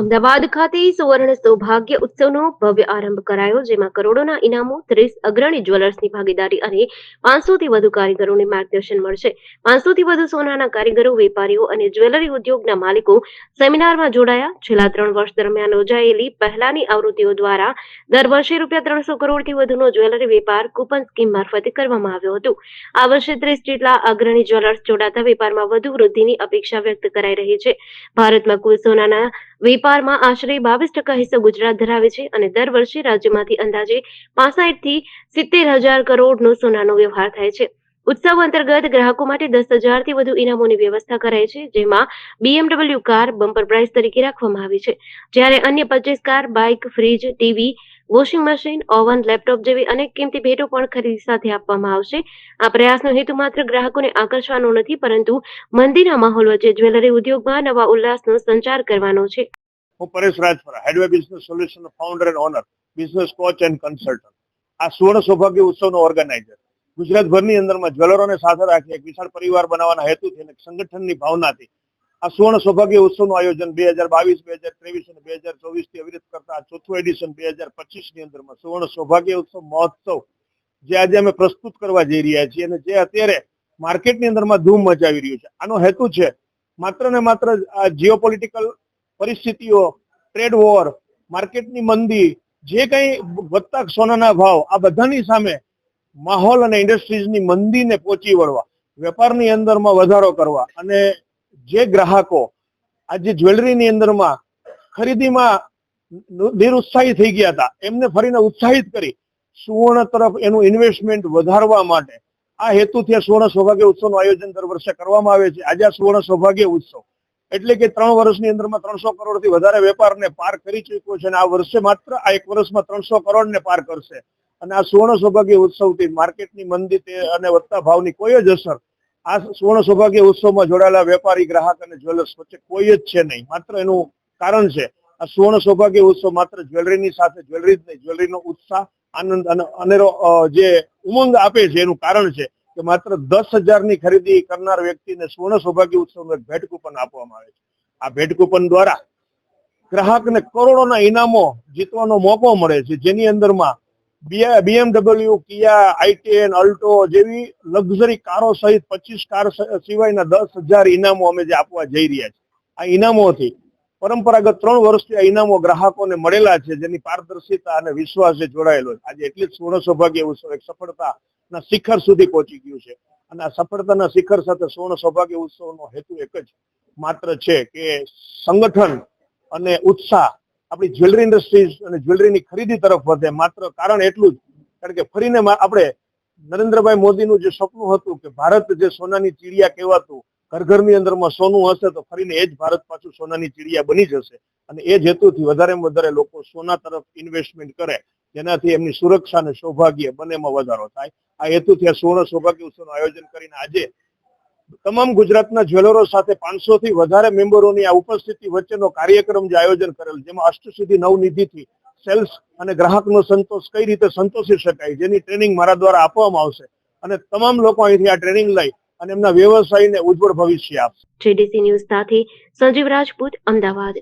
અમદાવાદ ખાતે સુવર્ણ સૌભાગ્ય ઉત્સવનો ભવ્ય આરંભ કરાયો, જેમાં કરોડોના ઇનામો, ત્રીસ અગ્રણી જ્વેલર્સની ભાગીદારી અને પાંચસોથી વધુ કારીગરોને માર્ગદર્શન મળશે. પાંચસોથી વધુ સોનાના કારીગરો, વેપારીઓ અને જ્વેલરી ઉદ્યોગના માલિકો સેમિનારમાં જોડાયા. છેલ્લા ત્રણ વર્ષ દરમિયાન યોજાયેલી પહેલાની આવૃત્તિઓ દ્વારા દર વર્ષે રૂપિયા ત્રણસો કરોડથી વધુનો જ્વેલરી વેપાર કૂપન સ્કીમ મારફતે કરવામાં આવ્યો હતો. આ વર્ષે ત્રીસ જેટલા અગ્રણી જ્વેલર્સ જોડાતા વેપારમાં વધુ વૃદ્ધિની અપેક્ષા વ્યક્ત કરાઈ રહી છે. ભારતમાં કુલ સોનાના વેપારમાં આશરે બાવીસ ટકા હિસ્સો ગુજરાત ધરાવે છે અને દર વર્ષે રાજ્યમાંથી અંદાજે પાસઠથી સિત્તેર હજાર કરોડનો સોનાનો વ્યવહાર થાય છે. ઉત્સવ અંતર્ગત ગ્રાહકો માટે દસ હજારથી વધુ ઇનામોની વ્યવસ્થા કરાઈ છે, જેમાં બીએમડબલ્યુ કાર બમ્પર પ્રાઇઝ તરીકે રાખવામાં આવી છે. જ્યારે અન્ય પચીસ car bike fridge TV washing machine oven laptop જેવી અનેક કિંમતી ભેટો પણ ખરીદી સાથે આપવામાં આવશે. આ પ્રયાસનો હેતુ માત્ર ગ્રાહકોને આકર્ષવાનો નથી, પરંતુ મંદીના માહોલ વચ્ચે જ્વેલરી ઉદ્યોગમાં નવા ઉલ્લાસનો સંચાર કરવાનો છે. હું Paresh Rajpara Headway business solution founder and owner business coach and consultant આ સુવર્ણ સૌભાગ્ય ઉત્સવનો ઓર્ગેનાઇઝર ગુજરાતભરની અંદરમાં જ્વેલરોને સાથે રાખી એક વિશાળ પરિવાર બનાવવાના હેતુથી અને સંગઠનની ભાવનાથી આ સુવર્ણ સૌભાગ્ય ઉત્સવનું આયોજન બે હજાર બાવીસ બે હજાર ત્રેવીસ અને બે હજાર ચોવીસથી અવિરત કરતા ચોથું એડિશન બે હજાર પચીસ અંદરમાં સુવર્ણ સૌભાગ્ય ઉત્સવ મહોત્સવ જે આજે અમે પ્રસ્તુત કરવા જઈ રહ્યા છીએ અને જે અત્યારે માર્કેટની અંદરમાં ધૂમ મચાવી રહ્યું છે. આનો હેતુ છે માત્ર ને માત્ર આ જીઓપોલિટિકલ પરિસ્થિતિઓ ટ્રેડ વોર માર્કેટની મંદી, જે કંઈ વધતા સોનાના ભાવ, આ બધાની સામે માહોલ અને ઇન્ડસ્ટ્રીઝની મંદીને પહોંચી વળવા, વેપારની અંદરમાં વધારો કરવા અને જે ગ્રાહકો આજે જ્વેલરીની અંદરમાં ખરીદીમાં નિરુત્સાહી થઈ ગયા હતા, એમને ફરીને ઉત્સાહિત કરી સુવર્ણ તરફ એનું ઇન્વેસ્ટમેન્ટ વધારવા માટે. આ હેતુથી આ સુવર્ણ સૌભાગ્ય ઉત્સવનું આયોજન દર વર્ષે કરવામાં આવે છે. આજે આ સુવર્ણ સૌભાગ્ય ઉત્સવ એટલે કે ત્રણ વર્ષની અંદરમાં ત્રણસો કરોડથી વધારે વેપારને પાર કરી ચૂક્યો છે અને આ વર્ષે માત્ર આ એક વર્ષમાં ત્રણસો કરોડને પાર કરશે. અને આ સુવર્ણ સૌભાગ્ય ઉત્સવથી માર્કેટની મંદી અને વધતા ભાવની કોઈ જ અસર આ સુવર્ણ સૌભાગ્ય ઉત્સવમાં જોડાયેલા વેપારી, ગ્રાહક અને જ્વેલર્સ વચ્ચે કોઈ જ છે નહીં. માત્ર એનું કારણ છે, આ સુવર્ણ સૌભાગ્ય ઉત્સવ માત્ર જ્વેલરીની સાથે જ્વેલરી જ નહીં, જ્વેલરીનો ઉત્સાહ, આનંદ અને અનેરો જે ઉમંગ આપે છે, એનું કારણ છે કે માત્ર દસ હજારની ખરીદી કરનાર વ્યક્તિને સુવર્ણ સૌભાગ્ય ઉત્સવનું એક ભેટ કૂપન આપવામાં આવે છે. આ ભેટ કૂપન દ્વારા ગ્રાહકને કરોડોના ઇનામો જીતવાનો મોકો મળે છે. જેની અંદરમાં બીએમડબલ્યુ કિયા આઈટેન અલ્ટો જેવી લક્ઝરી કારો સહિત પચીસ કાર સિવાયના દસ હજાર ઇનામો અમે જે આપવા જઈ રહ્યા છીએ. આ ઇનામોથી પરંપરાગત ત્રણ વર્ષથી આ ઇનામો ગ્રાહકોને મળેલા છે, જેની પારદર્શિતા અને વિશ્વાસ જોડાયેલો છે. આજે એટલી જ સુવર્ણ સૌભાગ્ય ઉત્સવ એક સફળતાના શિખર સુધી પહોંચી ગયું છે. અને આ સફળતાના શિખર સાથે સુવર્ણ સૌભાગ્ય ઉત્સવનો હેતુ એક જ માત્ર છે કે સંગઠન અને ઉત્સાહ આપણી જ્વેલરી ઇન્ડસ્ટ્રીઝ અને જ્વેલરીની ખરીદી તરફ વધે. માત્ર કારણ એટલું જ, કારણ કે ફરીને આપણે નરેન્દ્રભાઈ મોદીનું જે સપનું હતું કે ભારત જે સોનાની ચીડિયા કહેવાતું ઘર ઘરની અંદરમાં સોનું હશે તો ફરીને એ જ ભારત પાછું સોનાની ચીડિયા બની જશે. અને એ જ હેતુથી વધારેમાં વધારે લોકો સોના તરફ ઇન્વેસ્ટમેન્ટ કરે, જેનાથી એમની સુરક્ષા અને સૌભાગ્ય બંનેમાં વધારો થાય. આ હેતુથી આ સુવર્ણ સૌભાગ્ય ઉત્સવનું આયોજન કરીને આજે તમામ ગુજરાતના જ્વેલરો સાથે પાંચસો થી વધારે મેમ્બરોની આ ઉપસ્થિતિ વચ્ચેનો કાર્યક્રમ જે આયોજન કરેલ, જેમાં અષ્ટસિદ્ધિ નવનિધિથી સેલ્સ અને ગ્રાહકનો સંતોષ કઈ રીતે સંતોષી શકાય, જેની ટ્રેનિંગ મારા દ્વારા આપવામાં આવશે. અને તમામ લોકો અહીંથી આ ટ્રેનિંગ લઈ અને એમના વ્યવસાયને ઉજ્જવળ ભવિષ્ય આપશે. જેડીસી ન્યૂઝ સાથે સંજીવ રાજપૂત, અમદાવાદ.